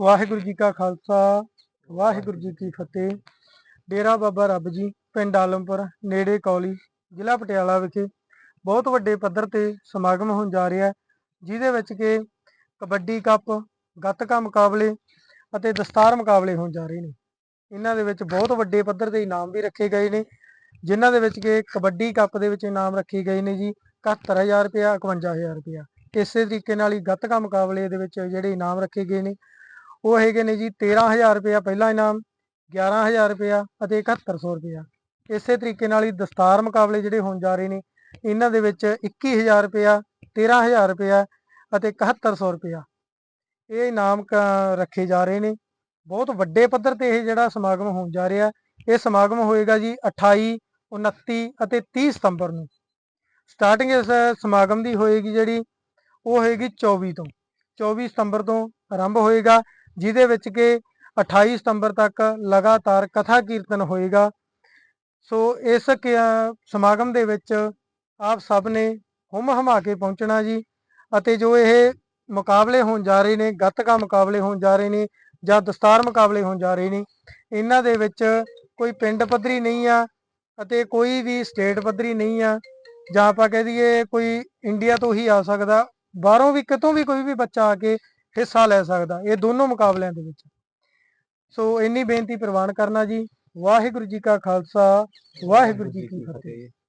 ਵਾਹਿਗੁਰੂ ਜੀ ਕਾ ਖਾਲਸਾ, ਵਾਹਿਗੁਰੂ ਜੀ ਕੀ ਫਤਿਹ। ਡੇਰਾ ਬਾਬਾ ਰੱਬ ਜੀ, ਪਿੰਡ ਆਲਮਪੁਰ, ਨੇੜੇ ਕੌਲੀ, ਜ਼ਿਲ੍ਹਾ ਪਟਿਆਲਾ ਵਿਖੇ ਬਹੁਤ ਵੱਡੇ ਪੱਧਰ ਤੇ ਸਮਾਗਮ ਹੋਣ ਜਾ ਰਿਹਾ ਹੈ, ਜਿਹਦੇ ਵਿੱਚ ਕਿ ਕਬੱਡੀ ਕੱਪ, ਗੱਤਕਾ ਮੁਕਾਬਲੇ ਅਤੇ ਦਸਤਾਰ ਮੁਕਾਬਲੇ ਹੋਣ ਜਾ ਰਹੇ ਨੇ। ਇਹਨਾਂ ਦੇ ਵਿੱਚ ਬਹੁਤ ਵੱਡੇ ਪੱਧਰ ਤੇ ਇਨਾਮ ਵੀ ਰੱਖੇ ਗਏ ਨੇ, ਜਿਨ੍ਹਾਂ ਦੇ ਵਿੱਚ ਕਿ ਕਬੱਡੀ ਕੱਪ ਦੇ ਵਿੱਚ ਇਨਾਮ ਰੱਖੇ ਗਏ ਨੇ ਜੀ 71000 ਰੁਪਇਆ 51000 ਰੁਪਇਆ। ਇਸੇ ਤਰੀਕੇ ਨਾਲ ਹੀ ਗੱਤਕਾ ਮੁਕਾਬਲੇ ਦੇ ਵਿੱਚ ਜਿਹੜੇ ਇਨਾਮ ਰੱਖੇ ਗਏ ਨੇ ਉਹ ਹੈਗੇ ਨੇ ਜੀ 13000 ਰੁਪਇਆ, ਪਹਿਲਾ ਇਨਾਮ 11000 ਰੁਪਇਆ ਅਤੇ 7100 ਰੁਪਇਆ। ਇਸੇ ਤਰੀਕੇ ਨਾਲ ਹੀ ਦਸਤਾਰ ਮੁਕਾਬਲੇ ਜਿਹੜੇ ਹੋਣ ਜਾ ਰਹੇ ਨੇ, ਇਹਨਾਂ ਦੇ ਵਿੱਚ 21000 ਰੁਪਇਆ 13000 ਰੁਪਇਆ ਅਤੇ 7100 ਰੁਪਇਆ ਇਹ ਇਨਾਮ ਕ- ਰੱਖੇ ਜਾ ਰਹੇ ਨੇ। ਬਹੁਤ ਵੱਡੇ ਪੱਧਰ ਤੇ ਇਹ ਜਿਹੜਾ ਸਮਾਗਮ ਹੋਣ ਜਾ ਰਿਹਾ, ਇਹ ਸਮਾਗਮ ਹੋਏਗਾ ਜੀ 28 29 ਅਤੇ 30 ਸਤੰਬਰ ਨੂੰ। ਸਟਾਰਟਿੰਗ ਇਸ ਸਮਾਗਮ ਦੀ ਹੋਏਗੀ ਜਿਹੜੀ, ਉਹ ਹੋਏਗੀ 24 ਤੋਂ। 24 ਸਤੰਬਰ ਤੋਂ ਆਰੰਭ ਹੋਏਗਾ ਜਿਹਦੇ ਵਿੱਚ ਕਿ 28 ਸਤੰਬਰ ਤੱਕ ਲਗਾਤਾਰ ਕਥਾ ਕੀਰਤਨ ਹੋਏਗਾ। ਸੋ ਇਸ ਕ- ਸਮਾਗਮ ਦੇ ਵਿੱਚ ਆਪ ਸਭ ਨੇ ਹੁਮ ਹਮਾ ਕੇ ਪਹੁੰਚਣਾ ਜੀ ਅਤੇ ਜੋ ਇਹ ਮੁਕਾਬਲੇ ਹੋਣ ਜਾ ਰਹੇ ਨੇ, ਗੱਤਕਾ ਮੁਕਾਬਲੇ ਹੋਣ ਜਾ ਰਹੇ ਨੇ ਜਾਂ ਦਸਤਾਰ ਮੁਕਾਬਲੇ ਹੋਣ ਜਾ ਰਹੇ ਨੇ, ਇਹਨਾਂ ਦੇ ਵਿੱਚ ਕੋਈ ਪਿੰਡ ਪੱਧਰੀ ਨਹੀਂ ਆ ਅਤੇ ਕੋਈ ਵੀ ਸਟੇਟ ਪੱਧਰੀ ਨਹੀਂ ਆ। ਜਾਂ ਆਪਾਂ ਕਹਿ ਦਈਏ ਕੋਈ ਇੰਡੀਆ ਤੋਂ ਹੀ ਆ ਸਕਦਾ, ਬਾਹਰੋਂ ਵੀ ਕਿਤੋਂ ਵੀ ਕੋਈ ਵੀ ਬੱਚਾ ਆ ਕੇ ਹਿੱਸਾ ਲੈ ਸਕਦਾ, ਇਹ ਦੋਨੋਂ ਮੁਕਾਬਲਿਆਂ ਦੇ ਵਿੱਚ। ਸੋ ਇੰਨੀ ਬੇਨਤੀ ਪ੍ਰਵਾਨ ਕਰਨਾ ਜੀ। ਵਾਹਿਗੁਰੂ ਜੀ ਕਾ ਖਾਲਸਾ, ਵਾਹਿਗੁਰੂ ਜੀ ਕੀ ਫਤਿਹ।